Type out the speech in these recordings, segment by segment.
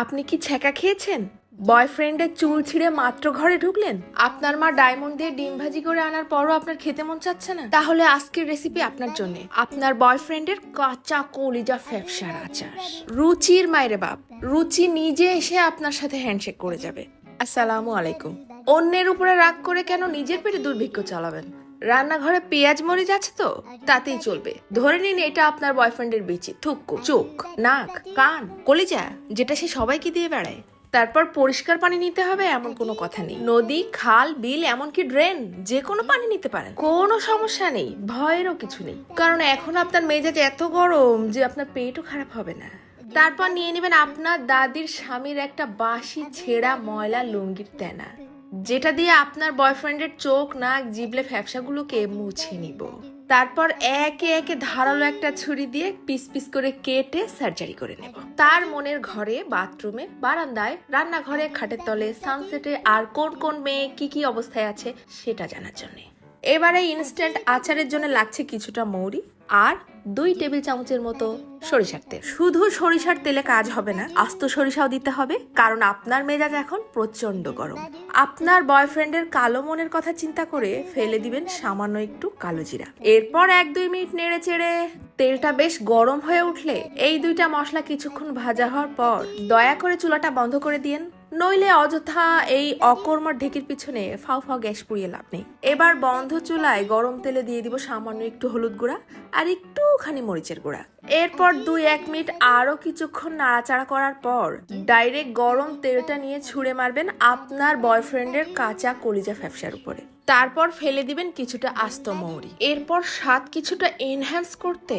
আপনি কি ছেঁকা খেয়েছেন? বয়ফ্রেন্ডের চুল ছিঁড়ে মাত্র ঘরে ঢুকলেন? আপনার মা ডায়মন্ড দিয়ে ডিম ভাজি করে আনার পরও আপনার খেতে মন চাচ্ছে না? তাহলে আজকের রেসিপি আপনার জন্য। আপনার বয়ফ্রেন্ডের কাঁচা কলিজা ফ্যাপসার আচার। রুচির মায়েরে বাপ। রুচি নিজে এসে আপনার সাথে হ্যান্ডশেক করে যাবে। আসসালামু আলাইকুম। অন্যের উপরে রাগ করে কেন নিজের পেটে দুর্ভিক্ষ চালাবেন? রান্নাঘরে পেঁয়াজ মরিচ আছে তো? তাতেই চলবে। ধরে নিন এটা আপনার বয়ফ্রেন্ডের বিচি। থুক্কু চোখ নাক কান কলিজা যেটা সে সবাইকে দিয়ে বেড়ায়। তারপর পরিষ্কার পানি নিতে হবে এমন কোনো কথা নেই। নদী খাল বিল এমনকি ড্রেন যে কোনো পানি নিতে পারেন। কোনো সমস্যা নেই ভয়েরও কিছু নেই। কারণ এখন আপনার মেজাজ এত গরম যে আপনার পেটও খারাপ হবে না। তারপর নিয়ে নেবেন আপনার দাদির স্বামীর একটা বাসি ছেঁড়া ময়লা লুঙ্গির তেনা। যেটা দিয়ে আপনার বয়ফ্রেন্ডের চোখ, নাক জিবলে ফ্যাপসাগুলোকে মুছে নিব। তারপর একে একে ধারালো একটা ছুরি দিয়ে পিস পিস করে কেটে সার্জারি করে নেব। তার মনের ঘরে বাথরুমে বারান্দায়, রান্নাঘরে, খাটের তলে সানসেটে আর কোন কোন মেয়ে কি কি অবস্থায় আছে সেটা জানার জন্য। এবারে ইনস্ট্যান্ট আচারের জন্য লাগছে কিছুটা মৌরি আর দুই টেবিল চামচের মতো সরিষার তেল। শুধু সরিষার তেলে কাজ হবে না, আস্ত সরিষাও দিতে হবে, কারণ আপনার মেজাজ এখন প্রচণ্ড গরম। আপনার বয়ফ্রেন্ডের কালো মনের কথা চিন্তা করে ফেলে দিবেন সামান্য একটু কালো জিরা। এরপর এক দুই মিনিট নেড়ে চেড়ে তেলটা বেশ গরম হয়ে উঠলে এই দুইটা মশলা কিছুক্ষণ ভাজা হওয়ার পর দয়া করে চুলাটা বন্ধ করে দিয়েন। নইলে অযথা এই অকর্মর ঢেকির পিছনে ফাও ফাও গ্যাস পুড়িয়ে লাভ নেই। এবার বন্ধ চুলায় গরম তেলে দিয়ে দিব সামান্য একটু হলুদ গুঁড়া আর একটুখানি মরিচের গুঁড়া। এরপর দুই এক মিনিট আরও কিছুক্ষণ নাড়াচাড়া করার পর ডাইরেক্ট গরম তেলটা নিয়ে ছুঁড়ে মারবেন আপনার বয়ফ্রেন্ডের কাঁচা কলিজা ফ্যাপসার উপরে। তারপর ফেলে দিবেন কিছুটা আস্ত মৌরি। এরপর স্বাদ কিছুটা এনহ্যান্স করতে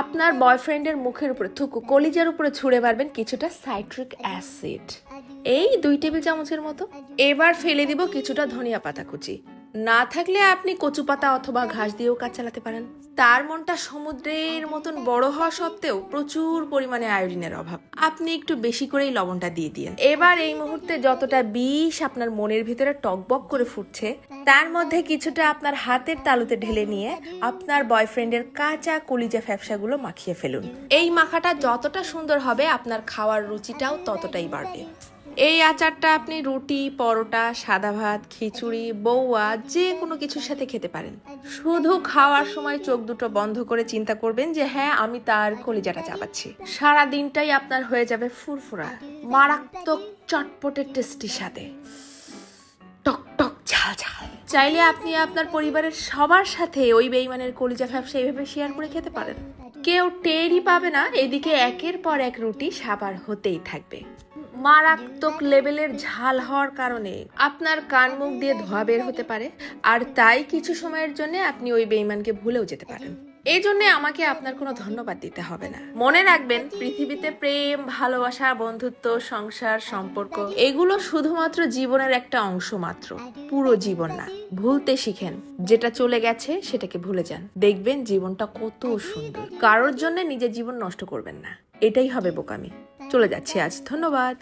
আপনার বয়ফ্রেন্ডের মুখের উপরে থুকু কলিজার উপরে ছুঁড়ে মারবেন কিছুটা সাইট্রিক অ্যাসিড এই দুই টেবিল চামচের মতো। এবার ফেলে দিব কিছুটা ধনিয়া পাতা কুচি না থাকলে আপনি কচু পাতা অথবা ঘাস দিয়েও কাজ চালাতে পারেন। তার মনটা সমুদ্রের মতন বড় হওয়া সত্ত্বেও প্রচুর পরিমাণে আয়োডিনের অভাব। আপনি একটু বেশি করেই লবণটা দিয়ে দিন এবার এই মুহূর্তে যতটা বিষ আপনার মনের ভিতরে টকবক করে ফুটছে, তার মধ্যে কিছুটা আপনার হাতের তালুতে ঢেলে নিয়ে আপনার বয়ফ্রেন্ডের কাঁচা কলিজা ফ্যাপসাগুলো মাখিয়ে ফেলুন। এই মাখাটা যতটা সুন্দর হবে, আপনার খাওয়ার রুচিটাও ততটাই বাড়বে। এই আচারটা আপনি রুটি, পরোটা, সাদা ভাত, খিচুড়ি, বৌয়া, যে কোনো কিছুর সাথে খেতে পারেন। শুধু খাওয়ার সময় চোখ দুটো বন্ধ করে চিন্তা করবেন যে হ্যাঁ আমি তার কলিজাটা চাপাচ্ছি। সারা দিনটাই আপনার হয়ে যাবে ফুরফুরা, মারাত্মক চটপটের টেস্টি সাথে টক টক, ঝাল ঝাল। চাইলে আপনি আপনার পরিবারের সবার সাথে ওই বেইমানের কলিজা ফ্যাপসা এইভাবে শেয়ার করে খেতে পারেন। কেউ টেরই পাবে না, এদিকে একের পর এক রুটি সাবার হতেই থাকবে। মারাত্মক লেভেলের ঝাল হওয়ার কারণে আপনার কান মুখ দিয়ে ধোয়া বের হতে পারে, আর তাই কিছু সময়ের জন্য আপনি ওই বেইমানকে ভুলেও যেতে পারেন। এই জন্য আমাকে আপনার কোনো ধন্যবাদ দিতে হবে না। মনে রাখবেন, পৃথিবীতে প্রেম, ভালোবাসা, বন্ধুত্ব, সংসার, সম্পর্ক, এগুলো শুধুমাত্র জীবনের একটা অংশ মাত্র, পুরো জীবন না। ভুলতে শিখেন, যেটা চলে গেছে সেটাকে ভুলে যান। দেখবেন জীবনটা কত সুন্দর। কারোর জন্য নিজের জীবন নষ্ট করবেন না। এটাই হবে বোকামি। চলে যাচ্ছি আজ। ধন্যবাদ।